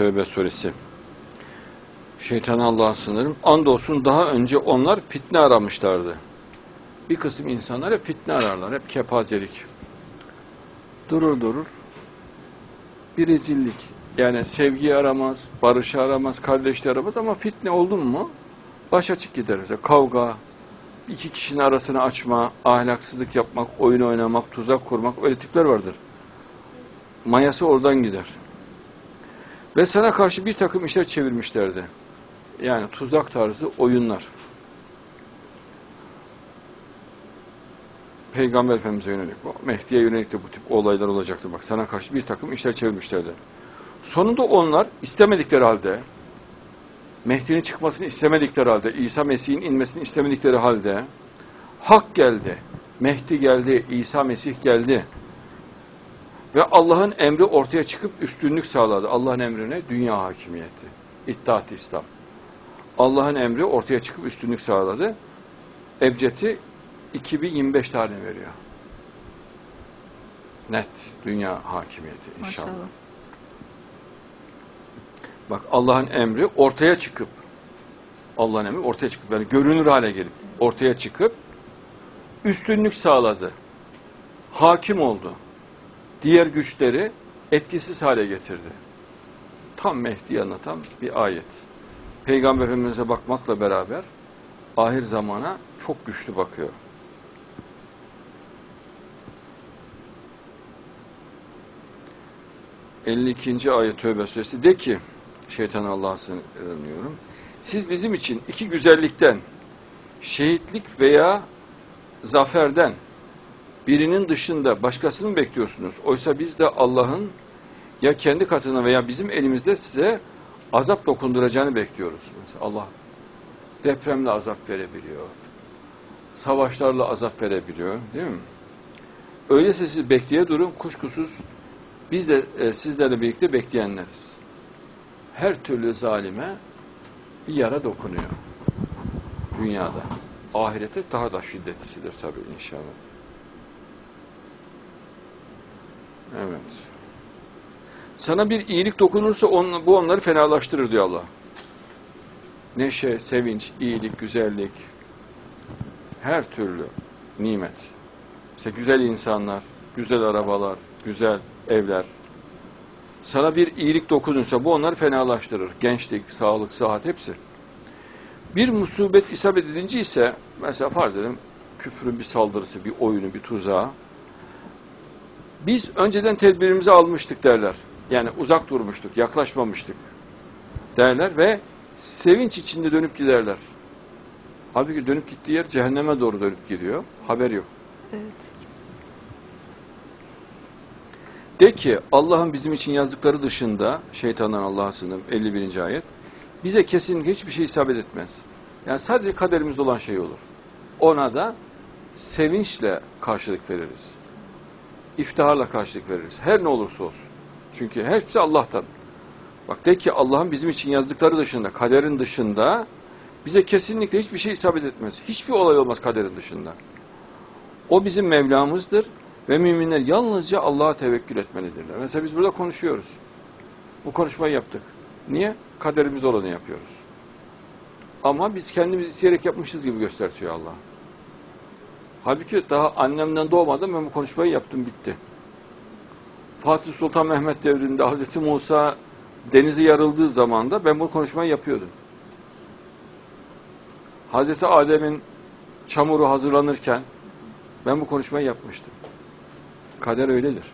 Tövbe suresi. Şeytana Allah'a sınırım. Andolsun daha önce onlar fitne aramışlardı. Bir kısım insanlar hep fitne ararlar. Hep kepazelik. Durur durur. Bir rezillik. Yani sevgi aramaz, barışı aramaz, kardeşliği aramaz ama fitne oldu mu baş açık gider. Mesela kavga, iki kişinin arasını açma, ahlaksızlık yapmak, oyun oynamak, tuzak kurmak öyle tipler vardır. Mayası oradan gider. Ve sana karşı bir takım işler çevirmişlerdi. Yani tuzak tarzı oyunlar. Peygamber Efendimiz'e yönelik, Mehdi'ye yönelik de bu tip olaylar olacaktı. Bak sana karşı bir takım işler çevirmişlerdi. Sonunda onlar istemedikleri halde, Mehdi'nin çıkmasını istemedikleri halde, İsa Mesih'in inmesini istemedikleri halde, hak geldi, Mehdi geldi, İsa Mesih geldi. Ve Allah'ın emri ortaya çıkıp üstünlük sağladı. Allah'ın emrine dünya hakimiyeti, İttihat İslam. Allah'ın emri ortaya çıkıp üstünlük sağladı. Ebced'i 2025 tarihine veriyor. Net dünya hakimiyeti inşallah. Maşallah. Bak Allah'ın emri ortaya çıkıp Allah'ın emri ortaya çıkıp yani görünür hale gelip ortaya çıkıp üstünlük sağladı. Hakim oldu. Diğer güçleri etkisiz hale getirdi. Tam Mehdi'yi anlatan bir ayet. Peygamber Efendimiz'e bakmakla beraber ahir zamana çok güçlü bakıyor. ...52. ayet Tövbe suresi de ki... ...şeytan Allah'a sığınıyorum... ...siz bizim için iki güzellikten... ...şehitlik veya... ...zaferden... ...birinin dışında başkasını bekliyorsunuz? Oysa biz de Allah'ın... ...ya kendi katına veya bizim elimizde size... ...azap dokunduracağını bekliyoruz. Mesela Allah... ...depremle azap verebiliyor... ...savaşlarla azap verebiliyor... ...değil mi? Öyleyse siz bekleye durun kuşkusuz biz de e, sizlerle birlikte bekleyenleriz. Her türlü zalime bir yara dokunuyor dünyada. Ahirete daha da şiddetlisidir tabii inşallah. Evet. Sana bir iyilik dokunursa on, bu onları fenalaştırır diyor Allah. Neşe, sevinç, iyilik, güzellik, her türlü nimet. İşte güzel insanlar, güzel arabalar, güzel evler. Sana bir iyilik dokunursa bu onları fenalaştırır. Gençlik, sağlık, sıhhat hepsi. Bir musibet isabet edince ise mesela farz edelim küfrün bir saldırısı, bir oyunu, bir tuzağı. Biz önceden tedbirimizi almıştık derler. Yani uzak durmuştuk, yaklaşmamıştık derler ve sevinç içinde dönüp giderler. Halbuki dönüp gittiği yer cehenneme doğru dönüp gidiyor. Haber yok. Evet. De ki Allah'ın bizim için yazdıkları dışında şeytandan Allah'a sığınırım 51. ayet. Bize kesinlikle hiçbir şey isabet etmez. Yani sadece kaderimizde olan şey olur. Ona da sevinçle karşılık veririz. İftiharla karşılık veririz. Her ne olursa olsun. Çünkü hepsi Allah'tan. Bak de ki Allah'ın bizim için yazdıkları dışında, kaderin dışında bize kesinlikle hiçbir şey isabet etmez. Hiçbir olay olmaz kaderin dışında. O bizim Mevlamızdır ve müminler yalnızca Allah'a tevekkül etmelidirler. Mesela biz burada konuşuyoruz. Bu konuşmayı yaptık. Niye? Kaderimiz olanı yapıyoruz. Ama biz kendimiz isteyerek yapmışız gibi göstertiyor Allah. Halbuki daha annemden doğmadan ben bu konuşmayı yaptım bitti. Fatih Sultan Mehmet devrinde Hazreti Musa denize yarıldığı zamanda ben bu konuşmayı yapıyordum. Hazreti Adem'in çamuru hazırlanırken ben bu konuşmayı yapmıştım. Kader öyledir.